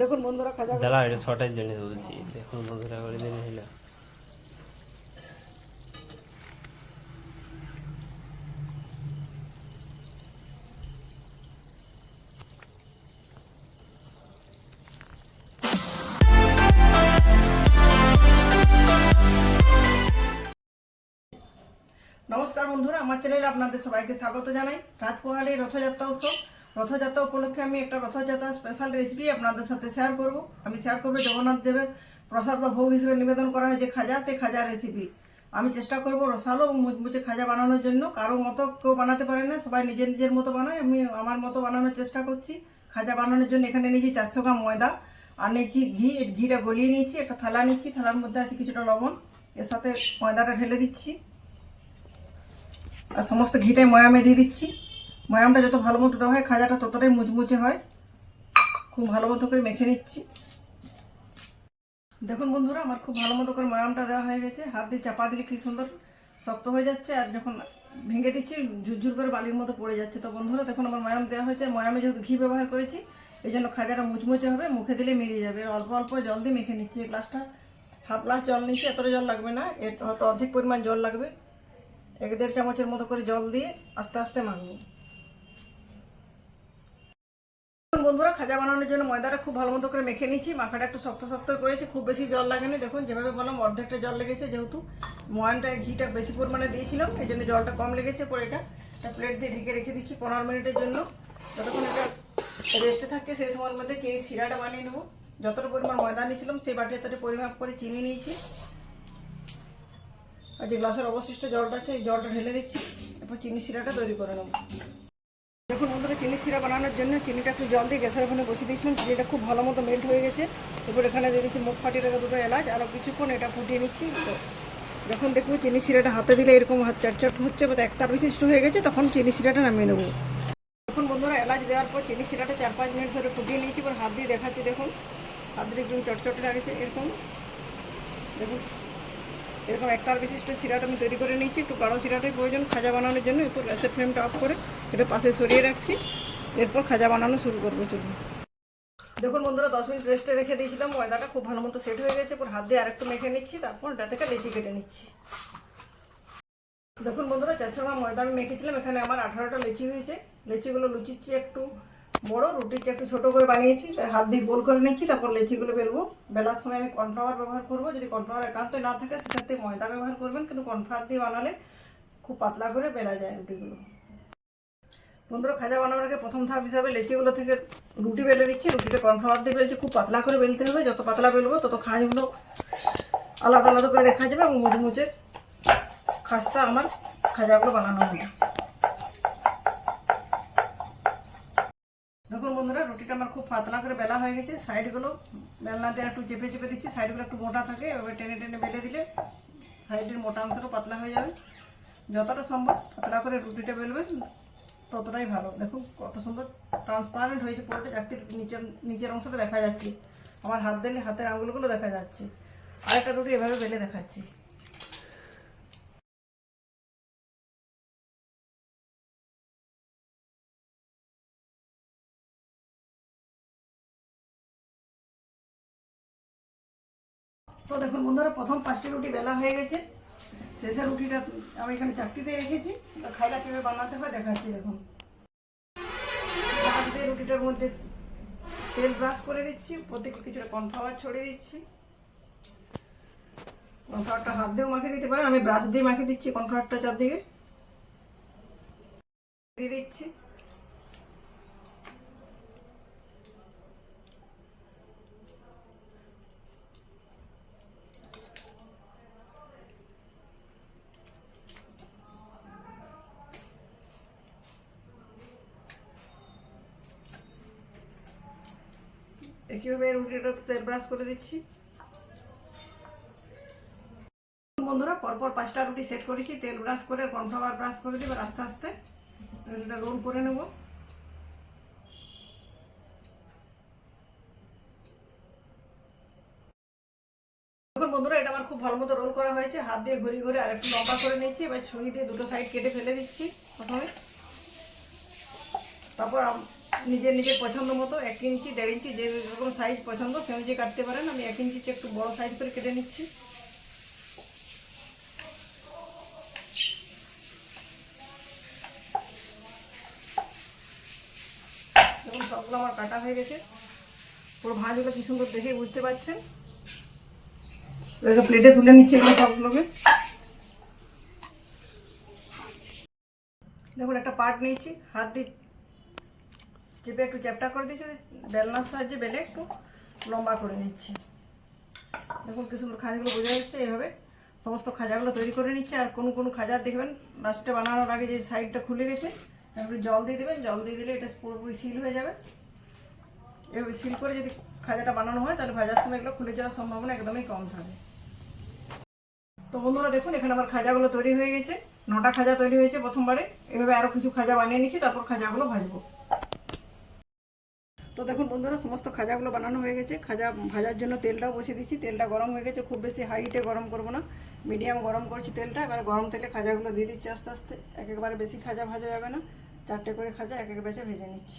দেখুন বন্ধুরা খাজা দাঁড়া এটা শর্টের জন্য বলছি। দেখুন বন্ধুরা করে দিন হইল নমস্কার বন্ধুরা আমার চ্যানেলে আপনাদের সবাইকে স্বাগত জানাই। রাত পোহালি রথযাত্রা উৎসব। রথযাত্রা উপলক্ষে আমি একটা রথযাত্রা স্পেশাল রেসিপি আপনাদের সাথে শেয়ার করব। আমি শেয়ার করব জগন্নাথ দেবের প্রসাদ বা ভোগ হিসেবে নিবেদন করা হয় যে খাজা সেই খাজা রেসিপি আমি চেষ্টা করব রসালো ও মুচমুচে খাজা বানানোর জন্য। কারও মতো কেউ বানাতে পারে না, সবাই নিজের নিজের মতো বানায়। আমি আমার মতো বানানোর চেষ্টা করছি। খাজা বানানোর জন্য এখানে নিয়েছি চারশো গ্রাম ময়দা। আর নিয়েছি ঘি, ঘিটা গলিয়ে নিয়েছি, একটা থালা নিচ্ছি থালার মধ্যে আছে কিছুটা লবণ। এর সাথে ময়দাটা ঢেলে দিচ্ছি। আর সমস্ত ঘিটাই ময়ামে দিয়ে দিচ্ছি। ময়ামটা যত ভালো মতো দেওয়া হয়, খাজাটা ততটাই মুচমুচে হয়। খুব ভালো মতো করে মেখে নিচ্ছি। দেখুন বন্ধুরা, আমার খুব ভালো মতো করে ময়ামটা দেওয়া হয়ে গেছে। হাত দিয়ে চাপা দিলে কি সুন্দর শক্ত হয়ে যাচ্ছে, আর যখন ভেঙে দিচ্ছি, ঝুরঝুর করে বালির মতো পড়ে যাচ্ছে। তো বন্ধুরা, দেখুন আমার ময়াম দেওয়া হয়েছে। ময়ামে যেহেতু ঘি ব্যবহার করেছি এই জন্য খাজাটা মুচমুচে হবে, মুখে দিলে মিলিয়ে যাবে। অল্প অল্প জল দিয়ে মেখে নিচ্ছি এই গ্লাসটা। হাফ গ্লাস জল নিচ্ছি এতটা জল লাগবে না। এর হয়তো অধিক পরিমাণ জল লাগবে। এক দেড় চামচের মতো করে জল দিয়ে আস্তে আস্তে মাখবো। বন্ধুরা, খাজা বানানোর জন্য ময়দাটা খুব ভালো মতো করে মেখে নিচ্ছি মাখাটা একটু শক্ত শক্ত করেছি, খুব বেশি জল লাগেনি। দেখুন, যেভাবে বললাম, অর্ধেকটা জল লেগেছে যেহেতু। ময়ানটা, ঘিটা বেশি পরিমাণে দিয়েছিলাম, এই জন্য জলটা কম লেগেছে পরে এটা। একটা প্লেট দিয়ে ঢেকে রেখে দিচ্ছি পনেরো মিনিটের জন্য। যতক্ষণ এটা রেস্টে থাকছে সেই সময়ের মধ্যে চিনি শিরাটা বানিয়ে নেব। যতটা পরিমাণ ময়দা নিয়েছিলাম, সেই বাটি হাতে পরিমাপ করে চিনি নিয়েছি। আর যে গ্লাসের অবশিষ্ট জলটা আছে, এই জলটা ঢেলে দিচ্ছি। এরপর চিনি শিরাটা তৈরি করে নেব। দেখুন বন্ধুরা, চিনি শিরা বানানোর জন্য চিনিটা একটু জল দিয়ে গ্যাসের ওখানে বসিয়ে দিয়েছিলাম। চিনিটা খুব ভালো মতো মেল্ট হয়ে গেছে। এরপর এখানে দিয়ে দিচ্ছি মুখ ফাটিয়ে রাখা দুটো এলাচ। আরও কিছুক্ষণ এটা ফুটিয়ে নিচ্ছি। তো যখন দেখব চিনি শিরাটা হাতে দিলে এরকম হাত চটচট হচ্ছে, বা একতার বিশিষ্ট হয়ে গেছে, তখন চিনি শিরাটা নামিয়ে নেব। দেখুন বন্ধুরা, এলাচ দেওয়ার পর চিনি শিরাটা চার পাঁচ মিনিট ধরে ফুটিয়ে নিয়েছি। এবার হাত দিয়ে দেখাচ্ছি, দেখুন। হাত দিয়ে একদম চটচটে লাগছে এরকম। দেখুন। এরকম একতার বিশিষ্ট শিরাটা আমি তৈরি করে নিয়েছি। একটু গাঢ় শিরাটাই প্রয়োজন খাজা বানানোর জন্য। এরপর গ্যাসের ফ্লেমটা অফ করে এটা পাশে সরিয়ে রাখছি। এরপর খাজা বানানো শুরু করব, চলুন। দেখুন বন্ধুরা, দশ মিনিট রেস্টে রেখে দিয়েছিলাম। ময়দাটা খুব ভালো মতো সেট হয়ে গেছে। এরপর হাত দিয়ে আরেকটু মেখে নিচ্ছি। তারপর এটা থেকে লেচি কেটে নিচ্ছি। দেখুন বন্ধুরা চারশো গ্রাম ময়দা আমি মেখেছিলাম। এখানে আমার আঠারোটা লেচি হয়েছে। লেচিগুলো লুচির চেয়ে একটু। বড় চেয়ে একটু ছোটো করে বানিয়েছি, তাই হাত দিয়ে গোল করে নিচ্ছি, তারপর লেচিগুলো বেলবো। বেলার সময় আমি কর্নফ্লাওয়ার ব্যবহার করব, যদি কর্নফ্লাওয়ার একান্ত না থাকে সেক্ষেত্রে ময়দা ব্যবহার করবেন, কিন্তু কর্নফ্লাওয়ার দিয়ে বানালে খুব পাতলা করে বেলা যায় রুটিগুলো। বন্ধুরা, খাজা বানানোর আগে প্রথম ধাপ হিসাবে লেচিগুলো থেকে রুটি বেলে নিচ্ছি। রুটিটা কর্নফ্লাওয়ার দিয়ে বেলছি, খুব পাতলা করে বেলতে হবে। যত পাতলা বেলবো, তত খাঁজগুলো আলাদা আলাদা করে দেখা যাবে এবং মুচমুচে খাস্তা আমার খাজাগুলো বানানো হবে দেখুন বন্ধুরা রুটিটা আমার খুব পাতলা করে বেলা হয়ে গেছে, সাইডগুলো বেলনা দিয়ে একটু চেপে চেপে দিচ্ছি, সাইডগুলো একটু মোটা থাকে এবার টেনে টেনে বেলে দিলে সাইডের মোটা অংশটা পাতলা হয়ে যাবে। যতটা সম্ভব পাতলা করে রুটিটা বেলবেন ততটাই ভালো। দেখুন কত সুন্দর ট্রান্সপারেন্ট হয়েছে পুরোটা চাকতির নিচের নিচের অংশটা দেখা যাচ্ছে। আমার হাত দিলে হাতের আঙুলগুলো দেখা যাচ্ছে। আরেকটা রুটি এভাবে বেলে দেখাচ্ছি। তো দেখুন বন্ধুরা, প্রথম পাঁচটি রুটি বেলা হয়ে গেছে। শেষের রুটিটা আমি এখানে চাকরিতে রেখেছি। খাইলা কীভাবে বানাতে হয় দেখাচ্ছি দেখুন। ব্রাশ দিয়ে রুটিটার মধ্যে তেল ব্রাশ করে দিচ্ছি প্রত্যেক কিছুটা কর্নফ্লাওয়ার ছড়িয়ে দিচ্ছি। কর্নফ্লাওয়ারটা হাত দিয়েও মাখিয়ে দিতে পারেন, আমি ব্রাশ দিয়ে মাখিয়ে দিচ্ছি কর্নফ্লাওয়ারটা চারদিকে। দিয়ে দিচ্ছি। একইভাবে রুটিটা তেল ব্রাশ করে দিচ্ছি। বন্ধুরা, পরপর পাঁচটা রুটি সেট করেছি, তেল ব্রাশ করে কর্নফ্লাওয়ার ব্রাশ করে এবার আস্তে আস্তে রুটিটা রোল করে নেব। বন্ধুরা, এটা আমার খুব ভালো মতো রোল করা হয়েছে। হাত দিয়ে ঘুরি ঘুরে আর একটু লম্বা করে নিয়েছি, এবার ছুরি দিয়ে দুটো সাইড কেটে ফেলে দিচ্ছি প্রথমে। তারপর নিজের নিজের পছন্দ মতো এক ইঞ্চি, দেড় ইঞ্চি যে রকম সাইজ পছন্দ সে অনুযায়ী কাটতে পারেন। আমি এক ইঞ্চি একটু বড় সাইজ করে কেটে নিচ্ছি। দেখুন, সবগুলো আমার কাটা হয়ে গেছে। পুরো ভাঁজগুলো কি সুন্দর দেখে বুঝতে পারছেন? প্লেটে তুলে নিচ্ছি এগুলো সবগুলোকে। দেখুন, একটা পার্ট নিয়েছি। হাত দিয়ে চেপে একটু চ্যাপটা করে দিয়েছি বেলনার সাহায্যে বেলে একটু লম্বা করে নিচ্ছি। দেখুন কি সুন্দর খাজাগুলো বোঝা যাচ্ছে এইভাবে। সমস্ত খাজাগুলো তৈরি করে নিচ্ছে, আর কোনো কোনো খাজা দেখবেন, লাস্টে বানানোর আগে যে সাইডটা খুলে গেছে, একটু জল দিয়ে দেবেন, জল দিয়ে দিলে এটা পুরোপুরি সিল হয়ে যাবে। এভাবে সিল করে যদি খাজাটা বানানো হয়, তাহলে ভাজার সময় এগুলো খুলে যাওয়ার সম্ভাবনা একদমই কম থাকে। তো বন্ধুরা দেখুন, এখানে আমার খাজাগুলো তৈরি হয়ে গেছে। নটা খাজা তৈরি হয়েছে প্রথমবারে। এভাবে আরও কিছু খাজা বানিয়ে নিচ্ছি, তারপর খাজাগুলো ভাজবো। তো দেখুন বন্ধুরা, সমস্ত খাজাগুলো বানানো হয়ে গেছে। খাজা ভাজার জন্য তেলটাও বসিয়ে দিচ্ছি। তেলটা গরম হয়ে গেছে, খুব বেশি হাইটে গরম করব না। মিডিয়াম গরম করছি তেলটা, এবার গরম তেলে খাজাগুলো দিয়ে দিচ্ছি আস্তে আস্তে। এক একবারে বেশি খাজা ভাজা যাবে না। চারটে করে খাজা এক এক বেচে ভেজে নিচ্ছি।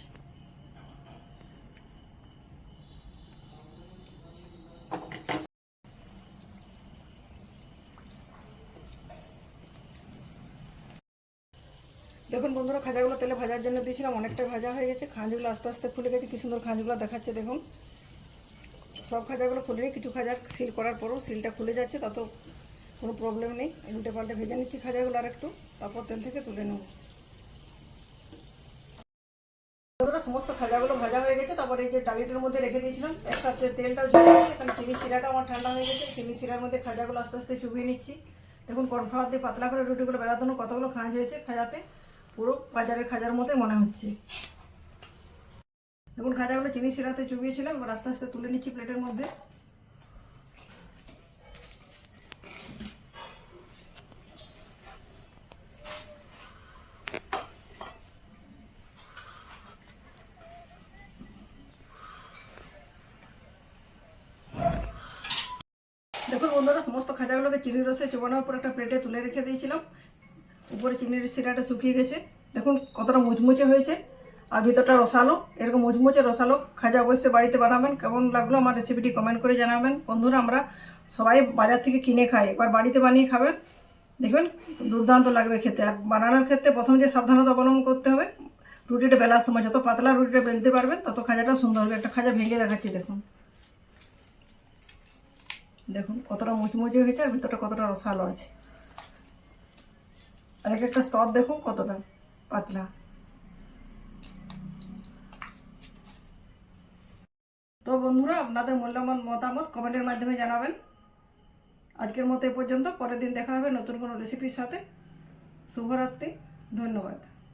দেখুন বন্ধুরা, খাজাগুলো তেলে ভাজার জন্য দিয়েছিলাম, অনেকটা ভাজা হয়ে গেছে। খাঁজগুলো আস্তে আস্তে খুলে গেছে, কি সুন্দর খাঁজগুলো দেখাচ্ছে, দেখুন। সব খাজাগুলো খুলে নিই কিছু খাজার সিল করার পরও সিলটা খুলে যাচ্ছে তত কোনো প্রবলেম নেই। উল্টে পাল্টে ভেজে নিচ্ছি খাজাগুলো আর একটু তারপর তেল থেকে তুলে নেব। বন্ধুরা, সমস্ত খাজাগুলো ভাজা হয়ে গেছে, তারপর এই যে ডালিটার মধ্যে রেখে দিয়েছিলাম একটা তে- তেলটাও ঝরে গেছে কারণ চিনি শিরাটা আমার ঠান্ডা হয়ে গেছে, চিনি শিরার মধ্যে খাজাগুলো আস্তে আস্তে চুবিয়ে নিচ্ছি। দেখুন কর্নফ্লাওয়ার দিয়ে পাতলা করে রুটিগুলো বেড়াতে কতগুলো খাঁজ হয়েছে খাজাতে। পুরো বাজারের খাজার মতোই মনে হচ্ছে। দেখুন, খাজাগুলো চিনি শিরাতে চুবিয়েছিলাম, এবার আস্তে আস্তে তুলে নিচ্ছি প্লেটের মধ্যে। দেখুন বন্ধুরা, সমস্ত খাজাগুলোকে চিনির রসে চোবানোর পর একটা প্লেটে তুলে রেখে দিয়েছিলাম। উপরে চিনির শিরাটা শুকিয়ে গেছে। দেখুন কতটা মুচমুচে হয়েছে। আর ভিতরটা রসালো, এরকম মুচমুচে রসালো। খাজা অবশ্যই বাড়িতে বানাবেন। কেমন লাগল আমার রেসিপিটি কমেন্ট করে জানাবেন। বন্ধুরা, আমরা সবাই বাজার থেকে কিনে খাই। এবার বাড়িতে বানিয়ে খাবেন দেখবেন দুর্দান্ত লাগবে খেতে। আর বানানোর ক্ষেত্রে প্রথম যে সাবধানতা অবলম্বন করতে হবে রুটিটা বেলার সময় যত পাতলা রুটিটা বেলতে পারবেন, তত খাজাটা সুন্দর হবে। একটা খাজা ভেঙে দেখাচ্ছি, দেখুন। দেখুন কতটা মুচমুচে হয়েছে আর ভিতরটা কতটা রসালো আছে। আর এক একটা স্তর দেখুন কতটা পাতলা। তো বন্ধুরা, আপনাদের মূল্যবান মতামত কমেন্টের মাধ্যমে জানাবেন। আজকের মতো এ পর্যন্ত, পরের দিন দেখা হবে নতুন কোনো রেসিপির সাথে। শুভরাত্রি, ধন্যবাদ।